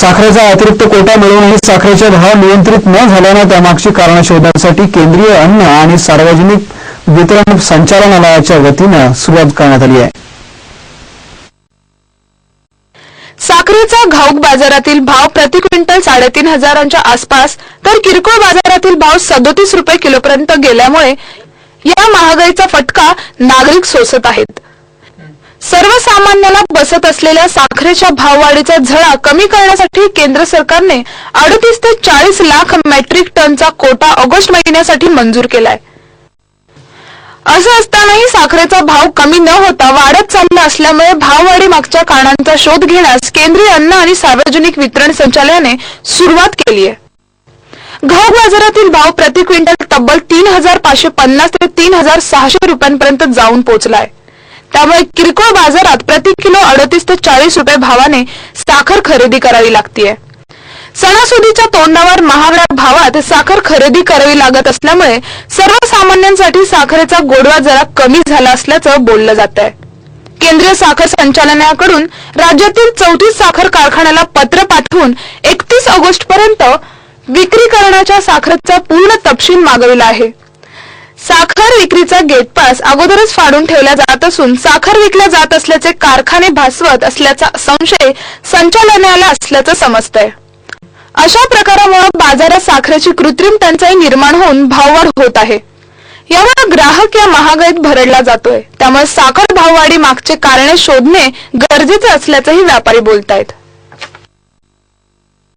साखरेचा अतिरिक्त कोटा मिळवूनही साखरेचे भाव नियंत्रित न झाल्यानं त्यामागची कारणं शोधण्यासाठी केंद्रीय अन्न आणि सार्वजनिक वितरण संचालनालयाच्या वतीनं सुरुवात करण्यात आली आहे. साखरेचा घाऊक बाजारातील भाव प्रति क्विंटल साडेतीन हजारांच्या आसपास तर किरकोळ बाजारातील भाव सदोतीस रुपये किलोपर्यंत गेल्यामुळे या महागाईचा फटका नागरिक सोसत आहेत. सर्वसामान्याला बसत असलेल्या साखरेच्या भाववाढीचा झळा कमी करण्यासाठी केंद्र सरकारने अडतीस ते चाळीस लाख मेट्रिक टनचा कोटा ऑगस्ट महिन्यासाठी मंजूर केलाय. असं असतानाही साखरेचा भाव कमी न होता वाढत चालला असल्यामुळे भाववाढी मागच्या कारणांचा शोध घेण्यास केंद्रीय अन्न आणि सार्वजनिक वितरण संचालयाने सुरुवात केली आहे. घाऊक बाजारातील भाव प्रति क्विंटल तब्बल तीन हजार पाचशे पन्नास ते तीन हजार सहाशे रुपयांपर्यंत जाऊन पोहोचलाय त्यामुळे किरकोळ बाजारात प्रति किलो अडतीस ते चाळीस रुपये भावाने साखर खरेदी करावी लागतीये. सणासुदीच्या तोंडावर महागड्या भावात साखर खरेदी करावी लागत असल्यामुळे सर्वसामान्यांसाठी साखरेचा गोडवा जरा कमी झाला असल्याचं बोललं जात आहे केंद्रीय साखर संचालनाकडून राज्यातील चौतीस साखर कारखान्याला पत्र पाठवून एकतीस ऑगस्ट पर्यंत विक्री करण्याच्या साखरेचा पूर्ण तपशील मागविला आहे. साखर विक्रीचा गेट पास अगोदरच फाडून ठेवला जात असून साखर विकल्या जात असल्याचे कारखाने भासवत असल्याचा संशय संचालनाला असल्याचं समजतंय. अशा प्रकारामुळे बाजारात साखरेची कृत्रिम टंचाई निर्माण होऊन भाववाढ होत आहे. यामुळे ग्राहक या महागाईत भरडला जातोय. त्यामुळे साखर भाववाढी मागचे कारणे शोधणे गरजेचे असल्याचंही व्यापारी बोलतायत.